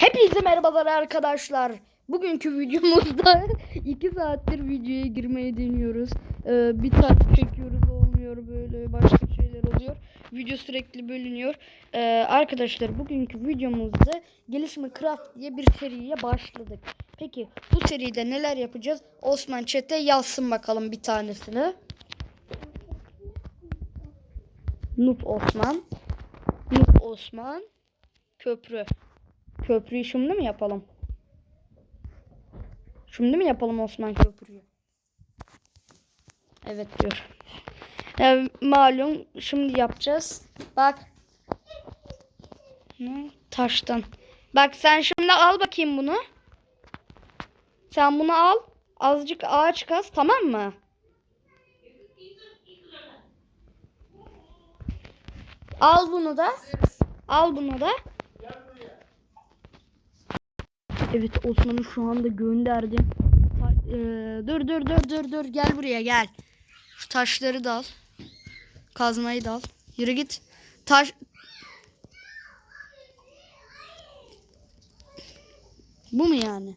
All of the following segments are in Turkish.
Hepinize merhabalar arkadaşlar. Bugünkü videomuzda 2 saattir videoya girmeyi deniyoruz. Ee, bir saat çekiyoruz olmuyor böyle başka şeyler oluyor. Video sürekli bölünüyor. Ee, arkadaşlar bugünkü videomuzda Gelişme Craft diye bir seriye başladık. Peki bu seride neler yapacağız? Osman Çete yazsın bakalım bir tanesini. Noob Osman. Noob Osman. Köprü. Köprüyü şimdi mi yapalım? Şimdi mi yapalım Osman Köprüyü? Evet diyor. Ya, malum şimdi yapacağız. Bak. Ne? Taştan. Bak sen şimdi al bakayım bunu. Sen bunu al. Azıcık ağaç kaz tamam mı? Al bunu da. Al bunu da. Evet Osman'ı şu anda gönderdim. Eee, dur dur dur dur dur gel buraya gel. Şu taşları da al. Kazmayı da al. Yürü git. Taş Bu mu yani?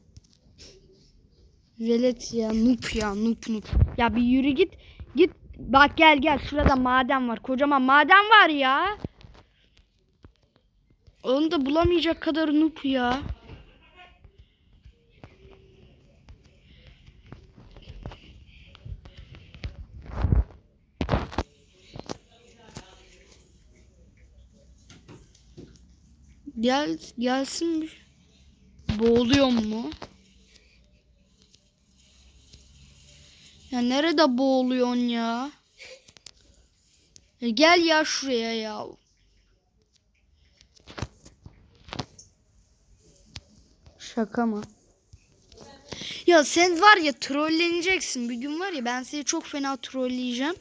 Velet ya nup ya nup nup. Ya bir yürü git. Git bak gel gel şurada maden var. Kocaman maden var ya. Onu da bulamayacak kadar nup ya. Gel gelsin. Boğuluyor mu? Ya nerede boğuluyorsun ya? ya gel ya şuraya ya. Şaka mı? Ya sen var ya trolleneceksin. Bir gün var ya ben seni çok fena trolleyeceğim.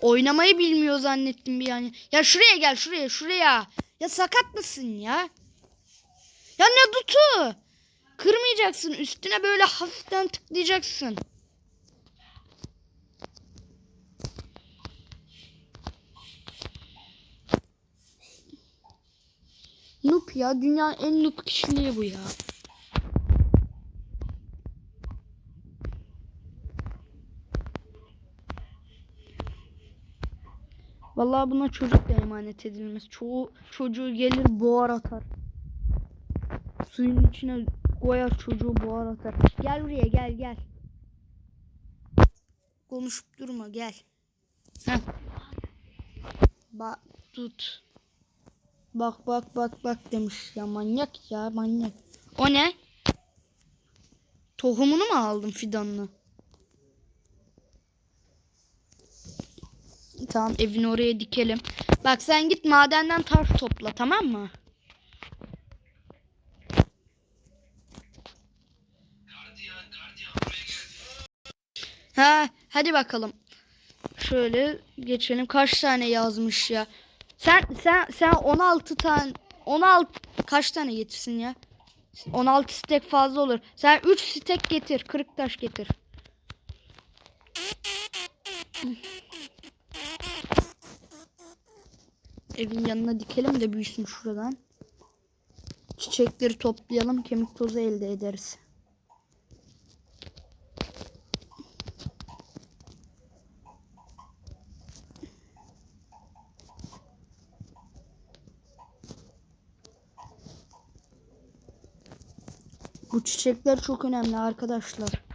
Oynamayı bilmiyor zannettim bir yani. Ya şuraya gel şuraya şuraya. Ya sakat mısın ya? Ya ne dutu? Kırmayacaksın. Üstüne böyle hafiften tıklayacaksın. Noob ya. Dünyanın en noob kişiliği bu ya. Vallahi buna çocuk da emanet edilmez. Çoğu çocuğu gelir boğar atar. Suyun içine koyar çocuğu boğar atar. Gel buraya gel gel. Konuşup durma gel. Heh. Bak tut. Bak bak bak bak demiş ya manyak ya manyak. O ne? Tohumunu mu aldın fidanını? Tamam evini oraya dikelim. Bak sen git madenden taş topla tamam mı? Ha hadi bakalım. Şöyle geçelim. Kaç tane yazmış ya? Sen sen sen 16 tane 16 kaç tane getirsin ya? 16 stek fazla olur. Sen 3 stek getir. Kırık taş getir. Evin yanına dikelim de büyüsün şuradan. Çiçekleri toplayalım. Kemik tozu elde ederiz. Bu çiçekler çok önemli arkadaşlar.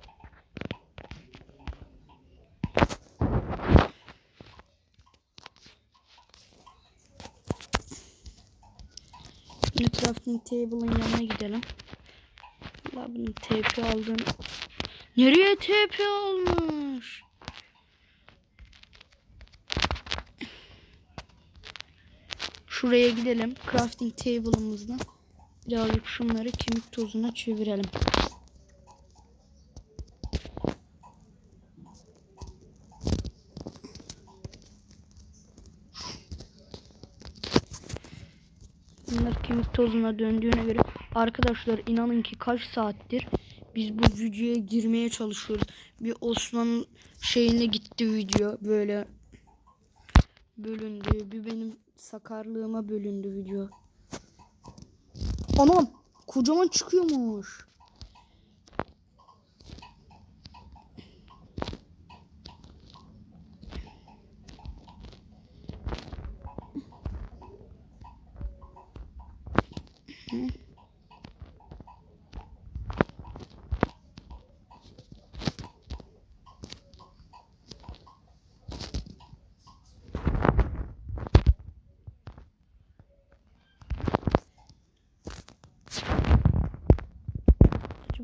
Şimdi crafting table'ın yanına gidelim. Allah bunun TP aldığını... Nereye TP olmuş? Şuraya gidelim. Crafting table'ımızdan. Birazcık şunları kemik tozuna çevirelim. Bunlar kemik tozuna döndüğüne göre arkadaşlar inanın ki kaç saattir biz bu videoya girmeye çalışıyoruz. Bir Osman'ın şeyine gitti video böyle bölündü. Bir benim sakarlığıma bölündü video. Anam kocaman çıkıyormuş.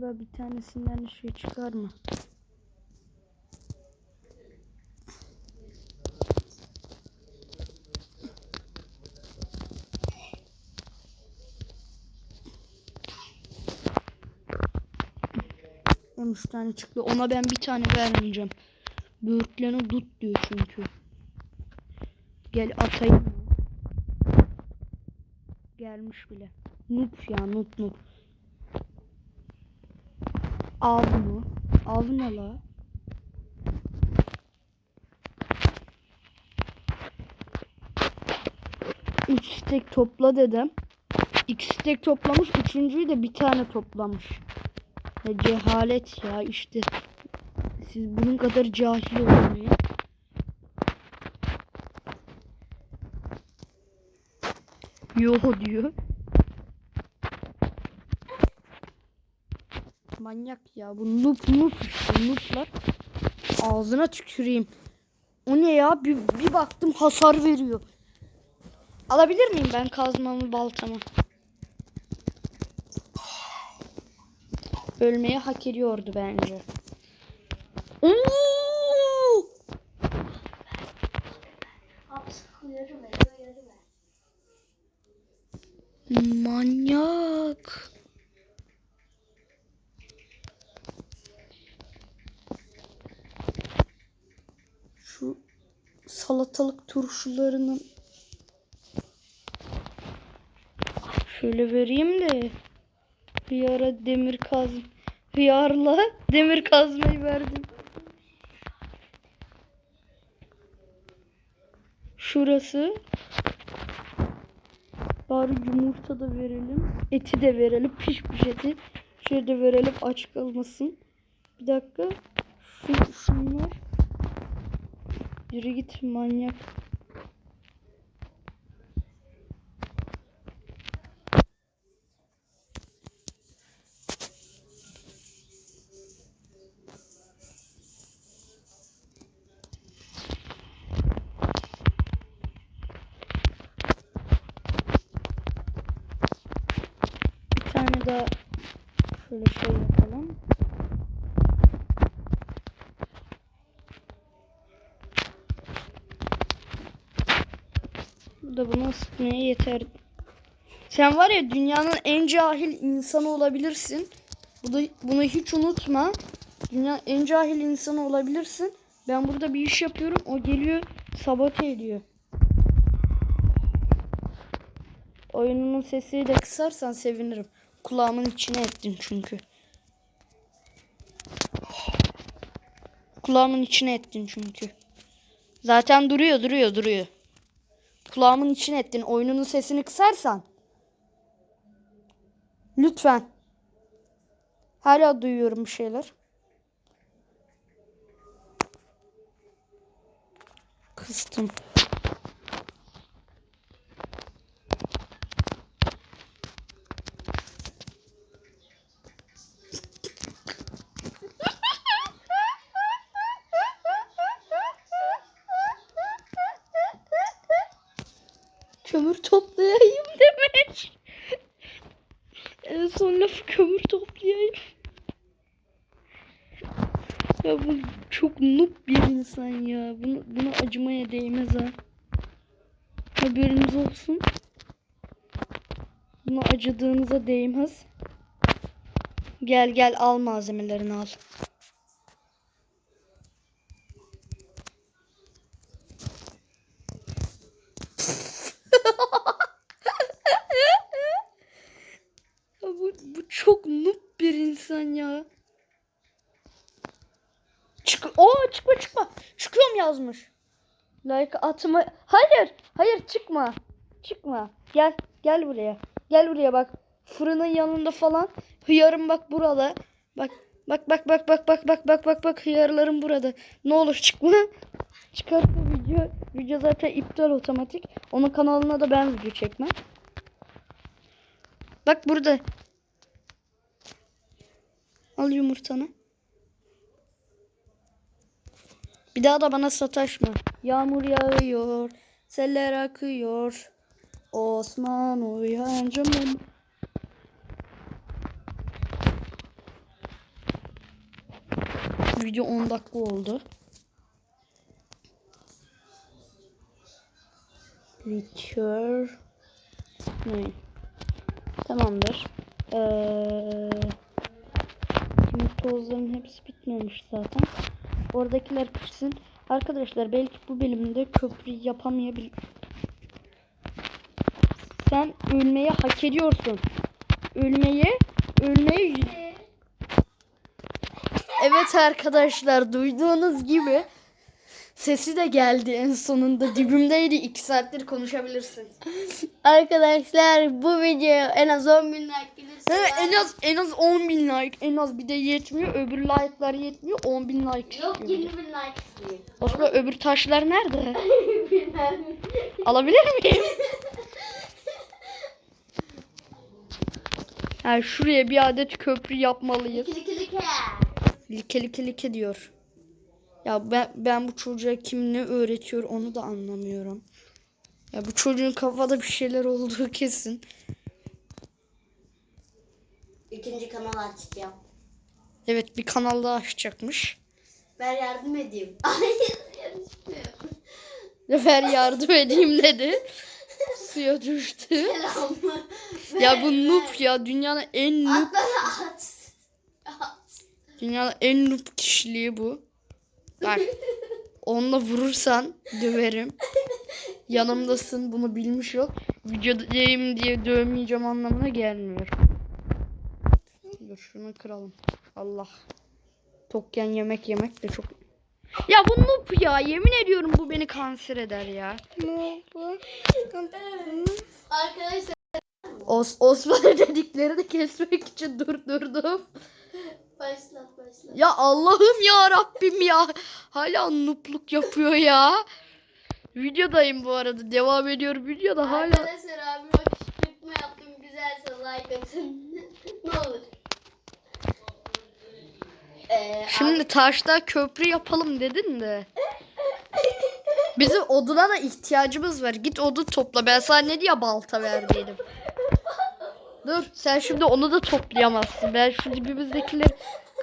Acaba bir tanesinden şey çıkar mı? Üç tane çıktı. Ona ben bir tane vermeyeceğim. Böğürtleni tut diyor çünkü. Gel atayım? Gelmiş bile. Nup ya nup nup. Av mı? Av ne la? Üç stek topla dedim. İki stek toplamış. Üçüncüyü de bir tane toplamış. Ya cehalet ya işte. Siz bunun kadar cahil olmayın. Yo diyor. Manyak ya. Bu noob noob işte nooblar. Ağzına tüküreyim. O ne ya? Bir, bir baktım hasar veriyor. Alabilir miyim ben kazmamı baltamı? Ölmeyi hak ediyordu bence. Oo! Manyak. Salatalık turşularının şöyle vereyim de hıyara demir kaz hıyarla demir kazmayı verdim. Şurası Bari yumurta da verelim. Eti de verelim. Pişmiş eti. Şöyle de verelim aç kalmasın. Bir dakika. Şu, şunlar. Yürü git manyak. Bir tane daha şöyle şey yapalım. Bu da bunu ısıtmaya yeter. Sen var ya dünyanın en cahil insanı olabilirsin. Bu da, bunu hiç unutma. Dünya en cahil insanı olabilirsin. Ben burada bir iş yapıyorum. O geliyor sabote ediyor. Oyunun sesini de kısarsan sevinirim. Kulağımın içine ettin çünkü. Kulağımın içine ettin çünkü. Zaten duruyor duruyor duruyor. Kulağımın içine ettin. Oyununun sesini kısarsan. Lütfen. Hala duyuyorum bir şeyler. Kıstım. kömür toplayayım demek. En son lafı kömür toplayayım. Ya bu çok noob bir insan ya. Bunu, bunu acımaya değmez ha. Haberiniz olsun. Buna acıdığınıza değmez. Gel gel al malzemelerini al. Bu, bu çok noob bir insan ya. Çık Oo çıkma çıkma. Çıkıyorum yazmış. Like atma. Hayır. Hayır çıkma. Çıkma. Gel. Gel buraya. Gel buraya bak. fırının yanında falan. Hıyarım bak burada. Bak bak bak bak bak bak bak bak bak bak hıyarlarım burada. Ne olur çıkma. Çıkarsa video video zaten iptal otomatik. Onun kanalına da ben video çekmem. Bak burada. Al yumurtanı. Bir daha da bana sataşma. Yağmur yağıyor. Seller akıyor. Osman uyan canım. Video 10 dakika oldu. Likör. Ne? Tamamdır. Ee, tozların hepsi bitmemiş zaten. Oradakiler pişsin. Arkadaşlar belki bu bölümde köprü yapamayabilir. Sen ölmeyi hak ediyorsun. Ölmeyi, ölmeyi Evet arkadaşlar duyduğunuz gibi sesi de geldi en sonunda dibimdeydi. 2 saattir konuşabilirsin. Arkadaşlar bu video en az 10 bin like gelirse Evet, en az en az 10 bin like en az bir de yetmiyor öbür like'lar yetmiyor 10 bin like Yok istiyorum. 20 bin like istiyor. Osman öbür taşlar nerede? Bilmem. Alabilir miyim? Yani şuraya bir adet köprü yapmalıyız. Kili kili ke. Like like like diyor. Ya ben ben bu çocuğa kim ne öğretiyor onu da anlamıyorum. Ya bu çocuğun kafada bir şeyler olduğu kesin. İkinci kanal açacağım. Evet bir kanal daha açacakmış. Ben yardım edeyim. Hayır. Ver yardım edeyim dedi. Suya düştü. Selam. Ya bu noob ya dünyanın en noob At bana at. At. dünyanın en noob kişiliği bu. Bak onunla vurursan döverim. Yanımdasın bunu bilmiş ol. Videodayım diye dövmeyeceğim anlamına gelmiyor. Dur şunu kıralım. Allah. Tokken yemek yemek de çok... Ya bu noob ya yemin ediyorum bu beni kanser eder ya. Arkadaşlar Os Osman'ı dedikleri de kesmek için durdurdum. Başlat başlat. Ya Allah'ım ya Rabbim ya. Hala nupluk yapıyor ya. Videodayım bu arada. Devam ediyor videoda hala. Arkadaşlar abi o kışkırtma yaptım güzelse like atın. ne olur. Ee, Şimdi taşta köprü yapalım dedin de. Bizim oduna da ihtiyacımız var. Git odun topla. Ben sana ne diye balta verdiydim. Dur sen şimdi onu da toplayamazsın. Ben şu dibimizdekileri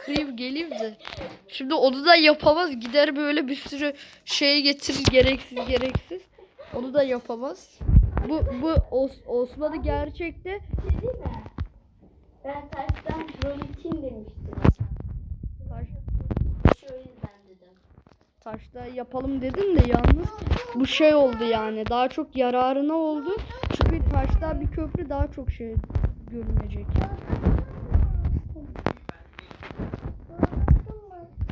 kırayım geleyim de. Şimdi onu da yapamaz. Gider böyle bir sürü şey getirir gereksiz gereksiz. Onu da yapamaz. Bu bu Os Osman'ı gerçekte şey değil mi? Ben taştan rol için demiştim. taş, Şu yüzden dedim. taşta yapalım dedin de yalnız bu şey oldu yani. Daha çok yararına oldu. Çünkü taşta bir köprü daha çok şey görünecek.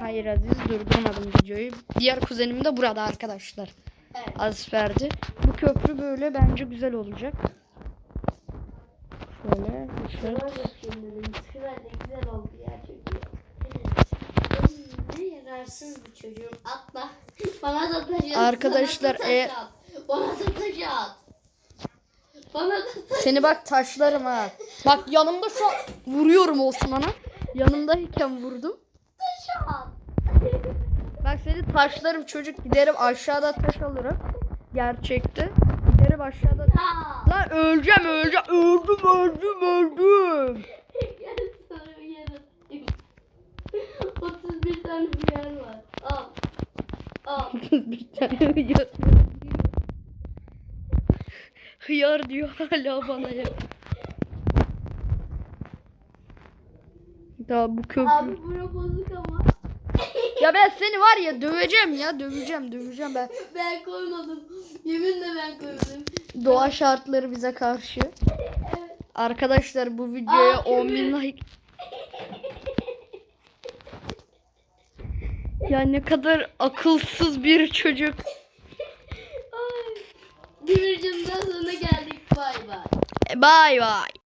Hayır Aziz durdurmadım videoyu. Diğer kuzenim de burada arkadaşlar. Evet. Aziz Ferdi. Bu köprü böyle bence güzel olacak. Şöyle. şöyle. Güzel oldu ya çünkü. Ne yararsız bir çocuğum. Atla. Bana da taş at. Arkadaşlar, Bana da taş eğer- at. Bana da taş at. Bana da Seni bak taşlarım ha. Bak yanımda şu an vuruyorum Osman'a. Yanımdayken vurdum. Bak seni taşlarım çocuk giderim aşağıda taş alırım. Gerçekte. Giderim aşağıda. Ha. Lan öleceğim öleceğim. Öldüm öldüm öldüm. Gel sana bir yer atayım. 31 tane bir yer var. Al. Al. bir tane hıyar. Hıyar diyor hala bana ya. Daha bu köprü. Abi bura bozuk ama. Ya ben seni var ya döveceğim ya döveceğim döveceğim ben. Ben koymadım. Yeminle ben koydum. Doğa şartları bize karşı. Evet. Arkadaşlar bu videoya Aa, 10 bin like. Ya ne kadar akılsız bir çocuk. バイバイ。